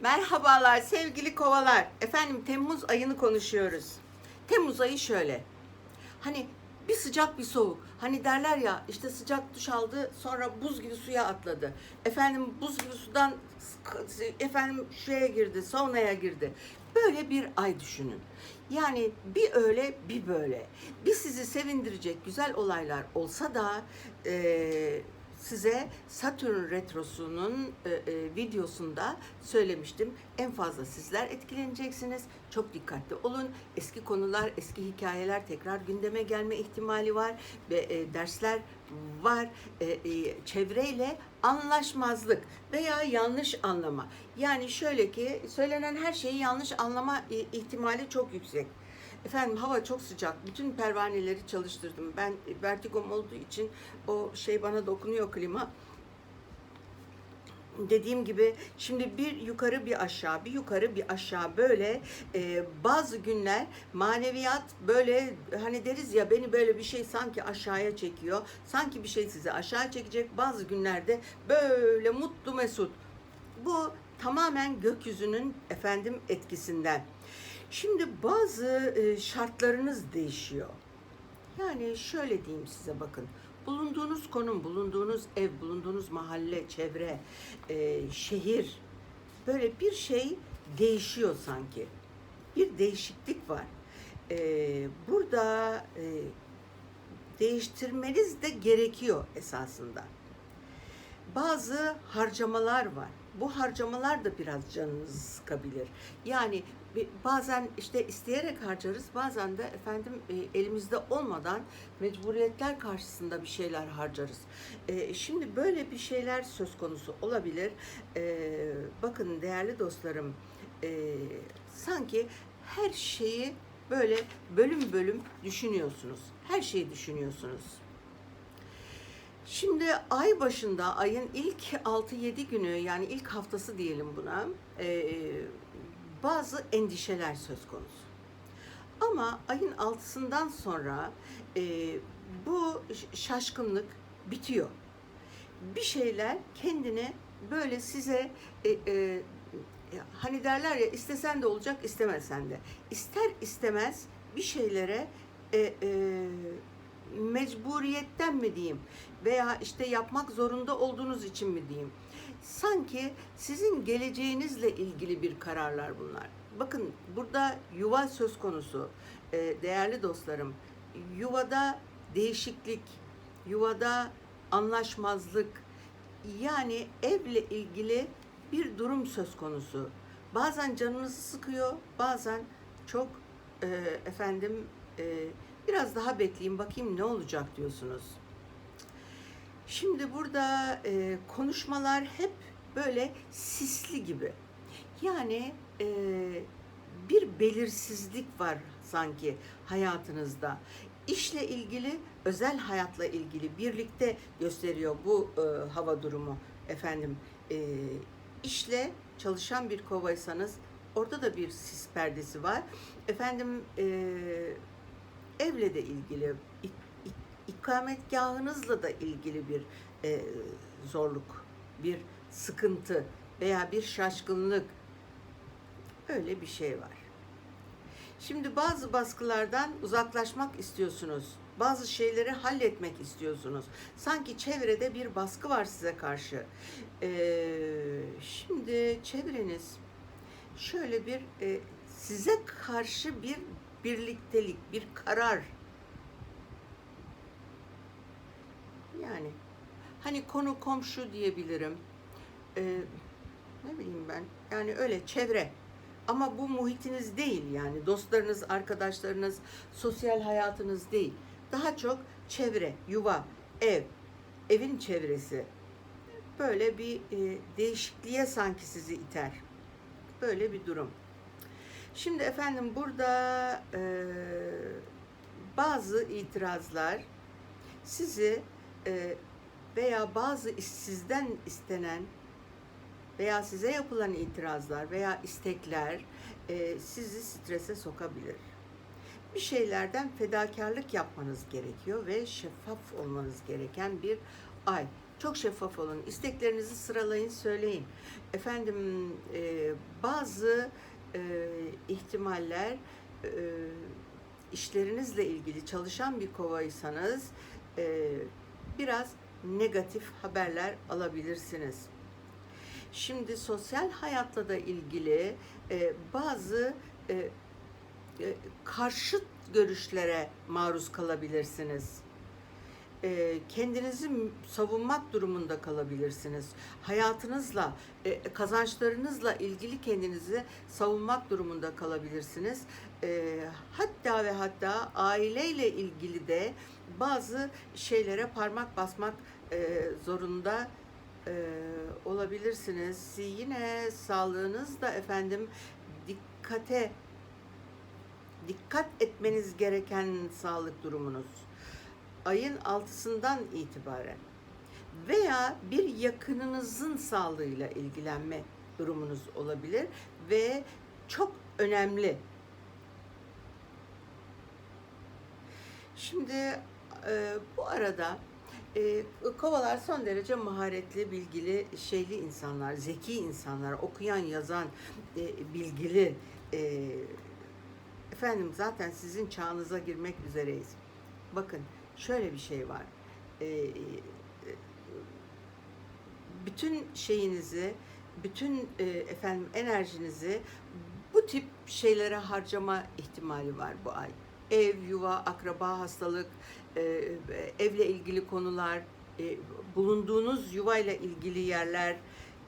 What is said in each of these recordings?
Merhabalar sevgili kovalar. Efendim Temmuz ayını konuşuyoruz. Temmuz ayı şöyle. Hani bir sıcak bir soğuk. Hani derler ya işte sıcak duş aldı sonra buz gibi suya atladı. Efendim buz gibi sudan efendim şuraya girdi, saunaya girdi. Böyle bir ay düşünün. Yani bir öyle bir böyle. Bir sizi sevindirecek güzel olaylar olsa da eee size Satürn retrosunun e, e, videosunda söylemiştim. En fazla sizler etkileneceksiniz. Çok dikkatli olun. Eski konular, eski hikayeler tekrar gündeme gelme ihtimali var ve e, dersler var. E, e, çevreyle anlaşmazlık veya yanlış anlama. Yani şöyle ki söylenen her şeyi yanlış anlama ihtimali çok yüksek. Efendim hava çok sıcak. Bütün pervaneleri çalıştırdım. Ben e, vertigom olduğu için o şey bana dokunuyor klima. Dediğim gibi şimdi bir yukarı bir aşağı, bir yukarı bir aşağı böyle e, bazı günler maneviyat böyle hani deriz ya beni böyle bir şey sanki aşağıya çekiyor. Sanki bir şey sizi aşağı çekecek. Bazı günlerde böyle mutlu mesut. Bu tamamen gökyüzünün efendim etkisinden. Şimdi bazı e, şartlarınız değişiyor. Yani şöyle diyeyim size bakın. Bulunduğunuz konum, bulunduğunuz ev, bulunduğunuz mahalle, çevre, e, şehir böyle bir şey değişiyor sanki. Bir değişiklik var. E, burada değiştirmeniz de gerekiyor esasında bazı harcamalar var. Bu harcamalar da biraz canınızı sıkabilir. Yani bazen işte isteyerek harcarız, bazen de efendim e, elimizde olmadan mecburiyetler karşısında bir şeyler harcarız. E, Şimdi böyle bir şeyler söz konusu olabilir. E, Bakın değerli dostlarım, sanki her şeyi böyle bölüm bölüm düşünüyorsunuz. Her şeyi düşünüyorsunuz. Şimdi ay başında, ayın ilk 6-7 günü yani ilk haftası diyelim buna, bazı endişeler söz konusu. Ama ayın altısından sonra e, bu şaşkınlık bitiyor. Bir şeyler kendini böyle size e, e, hani derler ya istesen de olacak istemesen de. İster istemez bir şeylere e, e, mecburiyetten mi diyeyim veya işte yapmak zorunda olduğunuz için mi diyeyim. Sanki sizin geleceğinizle ilgili bir kararlar bunlar. Bakın burada yuva söz konusu. Ee, değerli dostlarım, yuvada değişiklik, yuvada anlaşmazlık, yani evle ilgili bir durum söz konusu. Bazen canınızı sıkıyor, bazen çok e, efendim e, biraz daha bekleyin bakayım ne olacak diyorsunuz. Şimdi burada e, konuşmalar hep böyle sisli gibi. Yani e, bir belirsizlik var sanki hayatınızda. İşle ilgili, özel hayatla ilgili birlikte gösteriyor bu e, hava durumu efendim. E, işle çalışan bir kovaysanız orada da bir sis perdesi var. Efendim e, evle de ilgili, ik- ik- ikametgahınızla da ilgili bir e, zorluk, bir sıkıntı veya bir şaşkınlık öyle bir şey var. Şimdi bazı baskılardan uzaklaşmak istiyorsunuz. Bazı şeyleri halletmek istiyorsunuz. Sanki çevrede bir baskı var size karşı. Ee, şimdi çevreniz şöyle bir e, size karşı bir birliktelik, bir karar. Yani hani konu komşu diyebilirim. Ee, ne bileyim ben. Yani öyle çevre. Ama bu muhitiniz değil yani dostlarınız, arkadaşlarınız, sosyal hayatınız değil. Daha çok çevre, yuva, ev, evin çevresi. Böyle bir e, değişikliğe sanki sizi iter. Böyle bir durum. Şimdi efendim burada e, bazı itirazlar sizi e, veya bazı sizden istenen veya size yapılan itirazlar veya istekler e, sizi strese sokabilir. Bir şeylerden fedakarlık yapmanız gerekiyor ve şeffaf olmanız gereken bir ay. Çok şeffaf olun. İsteklerinizi sıralayın, söyleyin. Efendim e, bazı e, ihtimaller e, işlerinizle ilgili çalışan bir kovaysanız e, biraz negatif haberler alabilirsiniz. Şimdi sosyal hayatla da ilgili e, bazı e, e, karşıt görüşlere maruz kalabilirsiniz. E, kendinizi savunmak durumunda kalabilirsiniz. Hayatınızla, e, kazançlarınızla ilgili kendinizi savunmak durumunda kalabilirsiniz. E, hatta ve hatta aileyle ilgili de bazı şeylere parmak basmak e, zorunda e, olabilirsiniz. Yine sağlığınız da efendim dikkate dikkat etmeniz gereken sağlık durumunuz. Ayın altısından itibaren veya bir yakınınızın sağlığıyla ilgilenme durumunuz olabilir ve çok önemli. Şimdi e, bu arada e, kovalar son derece maharetli, bilgili, şeyli insanlar, zeki insanlar, okuyan, yazan, e, bilgili. E, efendim zaten sizin çağınıza girmek üzereyiz. Bakın şöyle bir şey var. E, e, bütün şeyinizi, bütün e, efendim enerjinizi bu tip şeylere harcama ihtimali var bu ay. Ev, yuva, akraba, hastalık, e, evle ilgili konular, e, bulunduğunuz yuvayla ilgili yerler,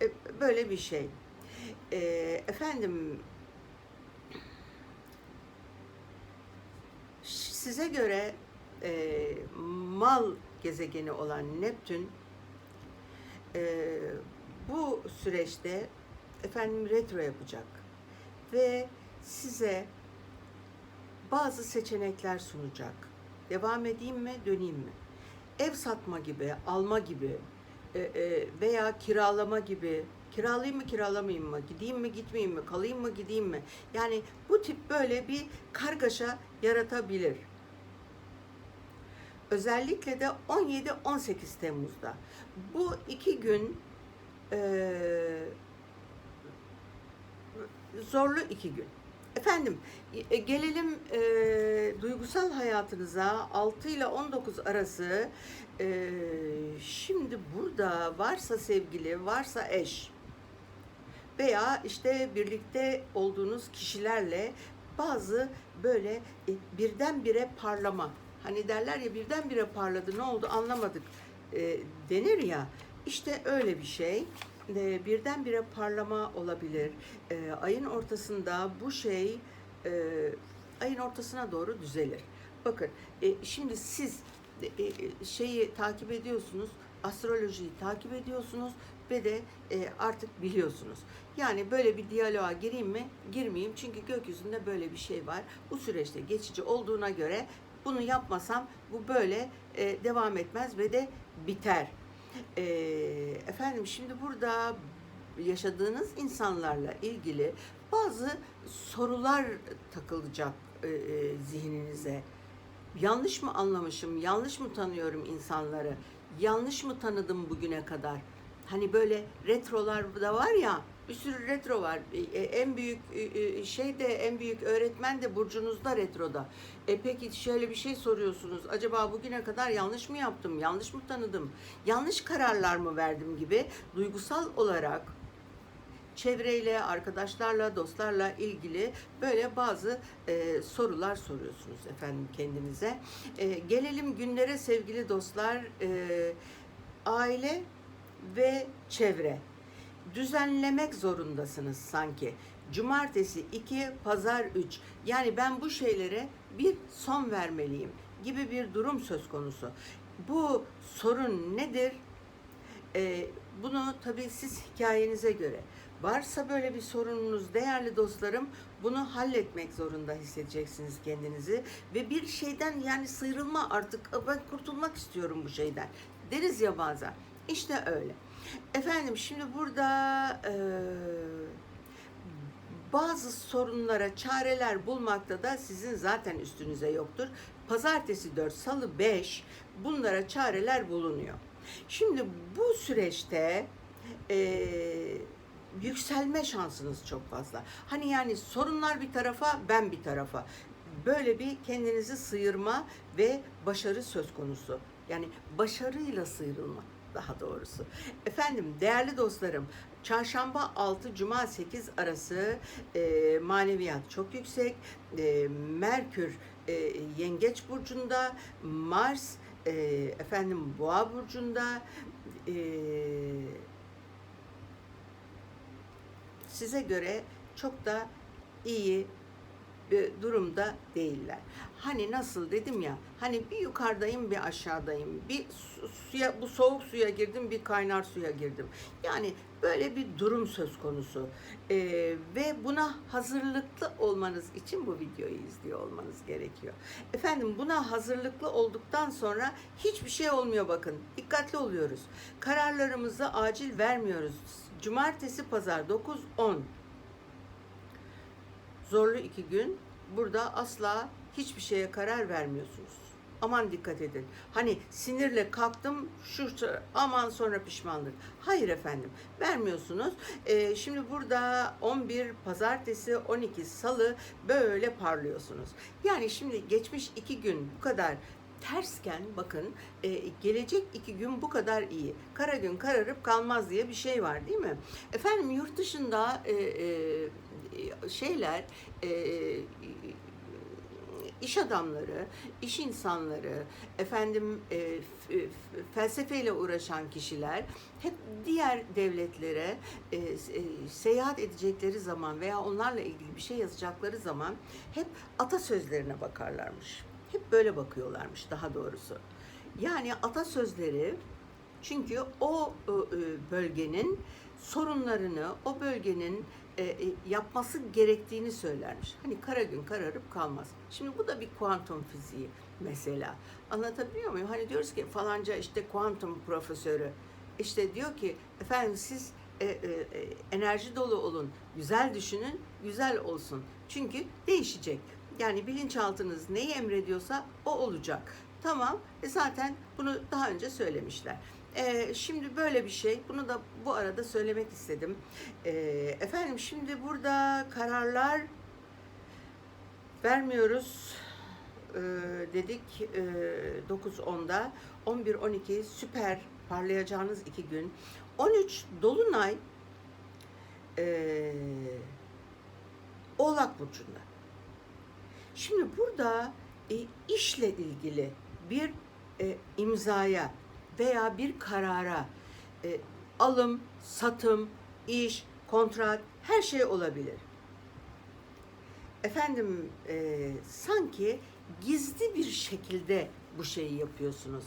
e, böyle bir şey. E, efendim, size göre e, mal gezegeni olan Neptün e, bu süreçte efendim retro yapacak ve size bazı seçenekler sunacak. Devam edeyim mi, döneyim mi? Ev satma gibi, alma gibi e, e, veya kiralama gibi kiralayayım mı kiralamayayım mı gideyim mi gitmeyeyim mi kalayım mı gideyim mi yani bu tip böyle bir kargaşa yaratabilir. Özellikle de 17-18 Temmuz'da bu iki gün eee zorlu iki gün. Efendim e, gelelim e, duygusal hayatınıza 6 ile 19 arası e, şimdi burada varsa sevgili varsa eş veya işte birlikte olduğunuz kişilerle bazı böyle e, birdenbire parlama hani derler ya birdenbire parladı ne oldu anlamadık e, denir ya işte öyle bir şey e, birdenbire parlama olabilir. E, ayın ortasında bu şey e, ayın ortasına doğru düzelir. Bakın e, şimdi siz e, e, şeyi takip ediyorsunuz, astrolojiyi takip ediyorsunuz ve de e, artık biliyorsunuz. Yani böyle bir diyaloğa gireyim mi, girmeyeyim çünkü gökyüzünde böyle bir şey var. Bu süreçte geçici olduğuna göre bunu yapmasam bu böyle e, devam etmez ve de biter. Ee, efendim şimdi burada yaşadığınız insanlarla ilgili bazı sorular takılacak e, e, zihninize. Yanlış mı anlamışım? Yanlış mı tanıyorum insanları? Yanlış mı tanıdım bugüne kadar? Hani böyle retrolar da var ya, bir sürü retro var. E, en büyük e, e, şey de en büyük öğretmen de burcunuzda retroda. E peki şöyle bir şey soruyorsunuz. Acaba bugüne kadar yanlış mı yaptım? Yanlış mı tanıdım? Yanlış kararlar mı verdim gibi duygusal olarak çevreyle, arkadaşlarla, dostlarla ilgili böyle bazı e, sorular soruyorsunuz efendim kendinize. E, gelelim günlere sevgili dostlar. E, aile ve çevre düzenlemek zorundasınız sanki. Cumartesi 2, pazar 3. Yani ben bu şeylere bir son vermeliyim gibi bir durum söz konusu. Bu sorun nedir? Ee, bunu tabii siz hikayenize göre. Varsa böyle bir sorununuz değerli dostlarım bunu halletmek zorunda hissedeceksiniz kendinizi. Ve bir şeyden yani sıyrılma artık ben kurtulmak istiyorum bu şeyden deriz ya bazen. İşte öyle. Efendim şimdi burada e, bazı sorunlara çareler bulmakta da sizin zaten üstünüze yoktur. Pazartesi 4, salı 5 bunlara çareler bulunuyor. Şimdi bu süreçte e, yükselme şansınız çok fazla. Hani yani sorunlar bir tarafa, ben bir tarafa. Böyle bir kendinizi sıyırma ve başarı söz konusu. Yani başarıyla sıyrılma daha doğrusu. Efendim değerli dostlarım, çarşamba 6 cuma 8 arası e, maneviyat çok yüksek. E, Merkür e, Yengeç burcunda, Mars e, efendim Boğa burcunda e, size göre çok da iyi bir durumda değiller. Hani nasıl dedim ya, hani bir yukarıdayım bir aşağıdayım. Bir su- suya bu soğuk suya girdim, bir kaynar suya girdim. Yani böyle bir durum söz konusu. Ee, ve buna hazırlıklı olmanız için bu videoyu izliyor olmanız gerekiyor. Efendim buna hazırlıklı olduktan sonra hiçbir şey olmuyor bakın. Dikkatli oluyoruz. Kararlarımızı acil vermiyoruz. Cumartesi, pazar 9-10 zorlu iki gün burada asla hiçbir şeye karar vermiyorsunuz. Aman dikkat edin. Hani sinirle kalktım şu aman sonra pişmanlık. Hayır efendim vermiyorsunuz. Ee, şimdi burada 11 pazartesi 12 salı böyle parlıyorsunuz. Yani şimdi geçmiş iki gün bu kadar tersken bakın e, gelecek iki gün bu kadar iyi. Kara gün kararıp kalmaz diye bir şey var değil mi? Efendim yurt dışında e, e, şeyler e, iş adamları, iş insanları, efendim e, felsefeyle uğraşan kişiler hep diğer devletlere e, e, seyahat edecekleri zaman veya onlarla ilgili bir şey yazacakları zaman hep atasözlerine bakarlarmış. Hep böyle bakıyorlarmış daha doğrusu. Yani atasözleri çünkü o e, bölgenin sorunlarını, o bölgenin e, e, yapması gerektiğini söylermiş. Hani kara gün kararıp kalmaz. Şimdi bu da bir kuantum fiziği mesela. Anlatabiliyor muyum? Hani diyoruz ki falanca işte kuantum profesörü işte diyor ki efendim siz e, e, e, enerji dolu olun, güzel düşünün, güzel olsun. Çünkü değişecek. Yani bilinçaltınız neyi emrediyorsa o olacak. Tamam, e zaten bunu daha önce söylemişler. Ee, şimdi böyle bir şey, bunu da bu arada söylemek istedim. Ee, efendim şimdi burada kararlar vermiyoruz ee, dedik ee, 9-10'da. 11-12 süper parlayacağınız iki gün. 13 Dolunay ee, Oğlak Burcu'nda. Şimdi burada e, işle ilgili bir e, imzaya veya bir karara e, alım, satım, iş, kontrat her şey olabilir. Efendim e, sanki gizli bir şekilde bu şeyi yapıyorsunuz.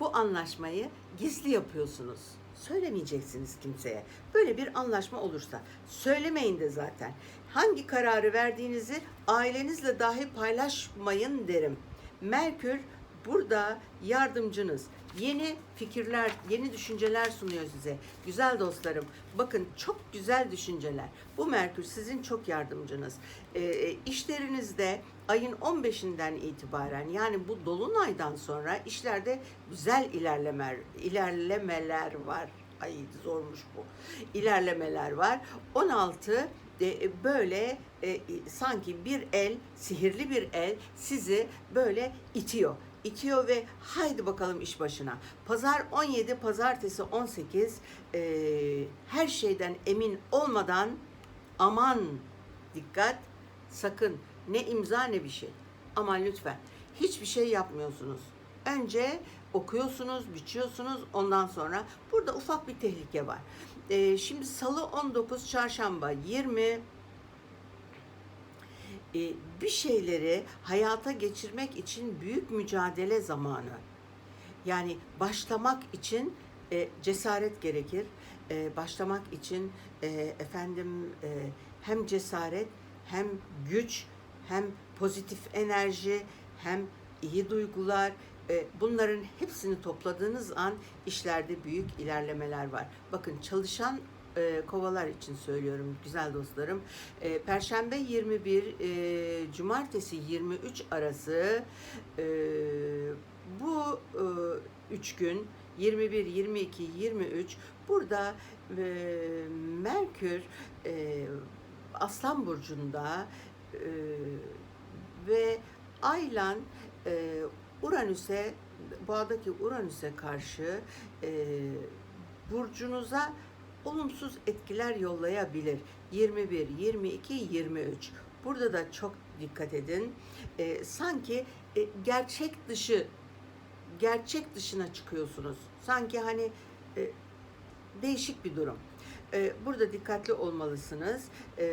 Bu anlaşmayı gizli yapıyorsunuz. Söylemeyeceksiniz kimseye. Böyle bir anlaşma olursa söylemeyin de zaten. Hangi kararı verdiğinizi ailenizle dahi paylaşmayın derim. Merkür burada yardımcınız. Yeni fikirler, yeni düşünceler sunuyor size. Güzel dostlarım, bakın çok güzel düşünceler. Bu Merkür sizin çok yardımcınız. Ee, işlerinizde ayın 15'inden itibaren yani bu dolunaydan sonra işlerde güzel ilerlemeler, ilerlemeler var. Ay zormuş bu. İlerlemeler var. 16 de böyle e, sanki bir el, sihirli bir el sizi böyle itiyor itiyor ve haydi bakalım iş başına. Pazar 17, pazartesi 18 e, her şeyden emin olmadan aman dikkat sakın ne imza ne bir şey. Aman lütfen hiçbir şey yapmıyorsunuz. Önce okuyorsunuz, biçiyorsunuz ondan sonra burada ufak bir tehlike var. E, şimdi salı 19, çarşamba 20, e, bir şeyleri hayata geçirmek için büyük mücadele zamanı. Yani başlamak için e, cesaret gerekir. E, başlamak için e, efendim e, hem cesaret hem güç hem pozitif enerji hem iyi duygular e, bunların hepsini topladığınız an işlerde büyük ilerlemeler var. Bakın çalışan e, kovalar için söylüyorum güzel dostlarım. E, Perşembe 21, e, Cumartesi 23 arası e, bu e, üç gün 21, 22, 23 burada e, Merkür e, Aslan Burcu'nda e, ve Aylan e, Uranüs'e Boğa'daki Uranüs'e karşı e, burcunuza olumsuz etkiler yollayabilir. 21, 22, 23. Burada da çok dikkat edin. E, sanki e, gerçek dışı gerçek dışına çıkıyorsunuz. Sanki hani e, değişik bir durum. E, burada dikkatli olmalısınız. E,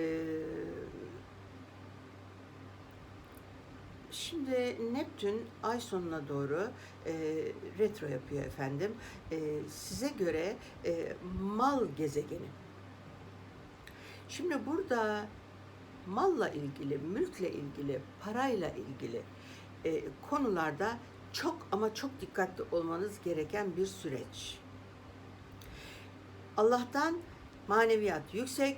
Şimdi Neptün ay sonuna doğru e, retro yapıyor efendim. E, size göre e, mal gezegeni. Şimdi burada malla ilgili, mülkle ilgili, parayla ilgili e, konularda çok ama çok dikkatli olmanız gereken bir süreç. Allah'tan maneviyat yüksek,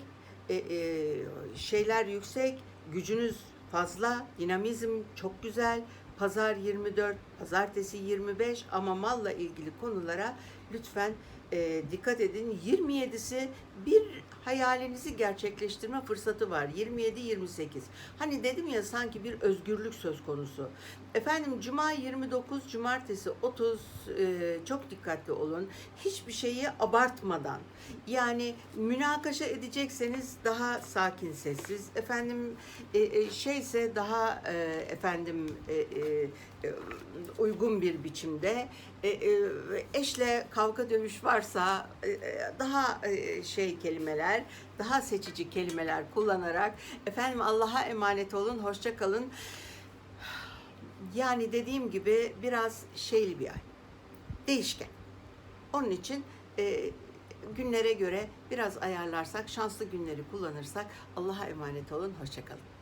e, e, şeyler yüksek, gücünüz fazla, dinamizm çok güzel. Pazar 24, pazartesi 25 ama malla ilgili konulara lütfen e, dikkat edin. 27'si bir hayalinizi gerçekleştirme fırsatı var. 27-28. Hani dedim ya sanki bir özgürlük söz konusu. Efendim Cuma 29, Cumartesi 30 e, çok dikkatli olun. Hiçbir şeyi abartmadan. Yani münakaşa edecekseniz daha sakin sessiz. Efendim e, e, şeyse daha e, efendim e, e, e, uygun bir biçimde e, e, eşle kavga dövüş varsa e, e, daha e, şey kelimeler, daha seçici kelimeler kullanarak efendim Allah'a emanet olun, hoşça kalın. Yani dediğim gibi biraz şeyli bir ay. Değişken. Onun için e, günlere göre biraz ayarlarsak, şanslı günleri kullanırsak Allah'a emanet olun, hoşça kalın.